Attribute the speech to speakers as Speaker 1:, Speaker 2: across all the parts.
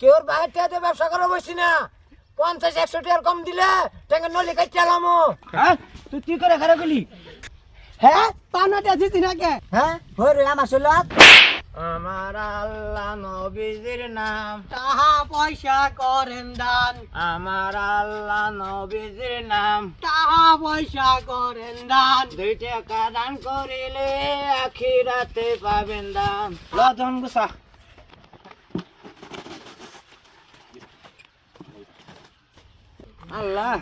Speaker 1: কেউ বাইরে টাকা দিয়ে ব্যবসা করে বসি না। পঞ্চাশ একশো টাকার কম দিলে টাকা নলি কাজ চালামো হ্যাঁ? তুই কি করে খারাপ গেলি?
Speaker 2: হ্যাঁ? পাওনাটা দিতি না কে
Speaker 1: হ্যাঁ? হয়ে রে আমার ষোলো আমার আল্লাহ নবীজির নাম।
Speaker 2: টাহা পয়সা করেন দান।
Speaker 1: আমার আল্লাহ নবীজির নাম।
Speaker 2: টাহা পয়সা করেন দান।
Speaker 1: দুই টাকা দান করিলে আখিরাতে পাবেন দান। লজন গুসা আল্লাহ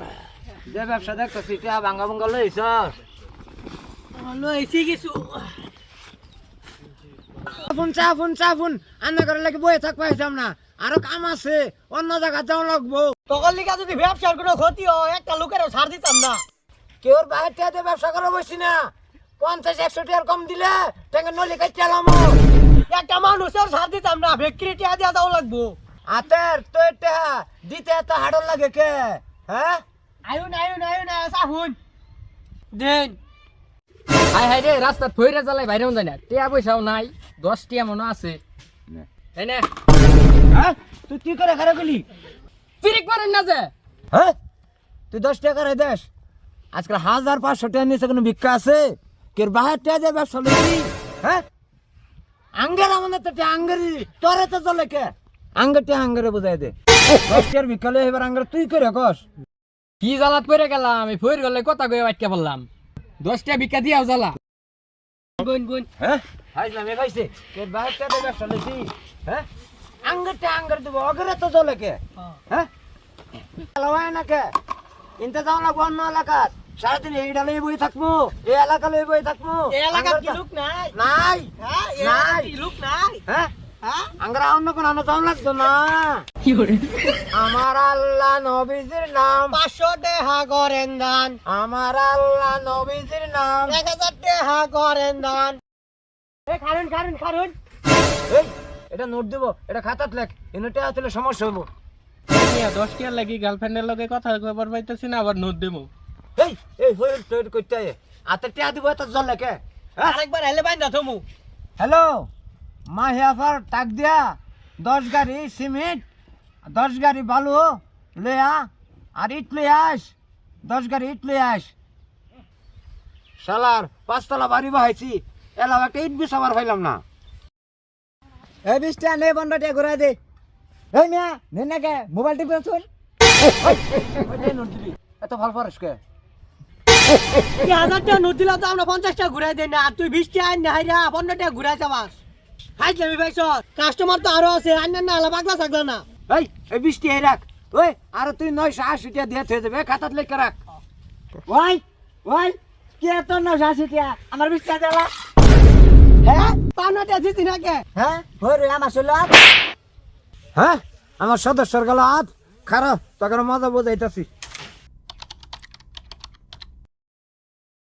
Speaker 1: যে ব্যবসা দেখতেছি টা ভাঙ্গা ভাঙ্গা লইছ
Speaker 2: লইছি কিছু
Speaker 1: ফোন চা ফোন চা ফোন আন্না করে লাগে বয়ে থাক পাইতাম না। আরও কাম আছে অন্য জায়গা যাওয়া লাগবো।
Speaker 2: তখন লিখা যদি ব্যবসার কোনো ক্ষতি হয় একটা লোকেরও ছাড় দিতাম না।
Speaker 1: কেউ বাইরে টাকা ব্যবসা করে বসি না। পঞ্চাশ একশো টাকার কম দিলে টাকা নলি কাজ চালামো
Speaker 2: একটা মানুষের ছাড় দিতাম না বিক্রি টিয়া দিয়া যাও লাগবো।
Speaker 1: আতের তো এটা দিতে এত হাড়ল লাগে কে? হ্যাঁ?
Speaker 2: আয়ুন আয়ুন আয়ুন সাহুন দেন।
Speaker 3: হাই হাই রে রাস্তাত ফইরা জ্বালাই বাইরে যায় না। টিয়া পয়সাও নাই দশ টিয়া মনে আছে। তাই না।
Speaker 1: হ্যাঁ? তুই কি করে খারাপ গেলি
Speaker 3: পিরিক মারেন না যে।
Speaker 1: হ্যাঁ? তুই দশ টাকা রে দেশ। আজকাল হাজার পাঁচশো টাকা নিচে কোনো ভিক্ষা আছে? কের বাহার টাকা দিয়ে ব্যবসা লইছি হ্যাঁ? আঙ্গের আমাদের তো আঙ্গের তোরে তো চলে কে? আঙ্গের টিয়া আঙ্গেরে বুঝাই দে। দশ টাকার ভিক্ষা লই এবার আঙ্গের তুই করে কস।
Speaker 3: কি জ্বালাত পড়ে গেলাম? আমি ফইর গেলে কথা কয়ে বাটকে বললাম। দশ টিয়া ভিক্ষা দিয়াও জ্বালা।
Speaker 2: গুন গুন।
Speaker 1: হ্যাঁ? হাইলাম এ ভাইছে কের বাহার টাকা দিয়ে ব্যবসা লইছি হ্যাঁ? আঙ্গের টিয়া আঙ্গের দেবো অগরে তো চলে কে? হ্যাঁ? লওয়ায় না কে? ইনতে যাও লাগবো অন্য এলাকাত সারাদিন এইটা লই বই থাকব এই এলাকা লই বই থাকব।
Speaker 2: এই এলাকার কি লোক নাই?
Speaker 1: নাই।
Speaker 2: হ্যাঁ
Speaker 1: নাই।
Speaker 2: লোক নাই?
Speaker 1: হ্যাঁ?
Speaker 2: হ্যাঁ?
Speaker 1: অন্য কোন আনো যাও লাগতো না। আমার আল্লাহ নবীজির নাম।
Speaker 2: পাঁচশো টেহা করেন দান।
Speaker 1: আমার আল্লাহ নবীজির নাম।
Speaker 2: এক হাজার টেহা করেন দান। এ খারুন খারুন খারুন।
Speaker 1: এটা নোট দেব এটা খাতাত লেখ। এনটা আসলে সমস্যা হব
Speaker 3: মিয়া দশ টিয়ার লাগি গার্লফ্রেন্ডের লগে কথা কইবার পাইতেছি না আবার নোট দেবো
Speaker 1: এই এই হই তোর কইতে আতে টিয়া দিব এত জল লেখে। হ্যাঁ?
Speaker 2: আরেকবার হেলে বাইন্দা থমু।
Speaker 1: হ্যালো? মা হেয়াফার টাক দিয়া দশ গাড়ি সিমেন্ট দশ গাড়ি বালু লইয়া আর ইট লই আস দশ গাড়ি ইট লই আস শালার পাঁচতলা বাড়ি বাহাইছি এলাম একটা ইট বিষ আবার পাইলাম না। এই বিষটা নে বন্ধটা ঘুরাই দে। এই মিয়া নে না কে মোবাইল টিপে শুন। এত ভালো পারিস কে?
Speaker 2: হাজার টাকা নোট দিলা তো আমরা পঞ্চাশ টাকা ঘুরাই দেন না আর তুই বিশ টাকা আন না হাইরা পনেরো টাকা ঘুরাই যাবাস। হাইজলামি ভাই সর কাস্টমার তো আরও আছে আন না আলা পাগলা থাকলা না।
Speaker 1: এই এই বৃষ্টি এই রাখ। ওই আর তুই নয়শো আশি টাকা দিয়ে থয়ে যাবে খাতাত লেখা রাখ। ওই ওই কে তো নয়শো আশি টাকা আমার বৃষ্টি দেলা
Speaker 2: হ্যাঁ পাওনা টাকা দিতি না কে?
Speaker 1: হ্যাঁ হই রে আমার ষোলো হ্যাঁ আমার সদস্যর গেল হাত খারাপ তখন মজা বোঝাইতেছি।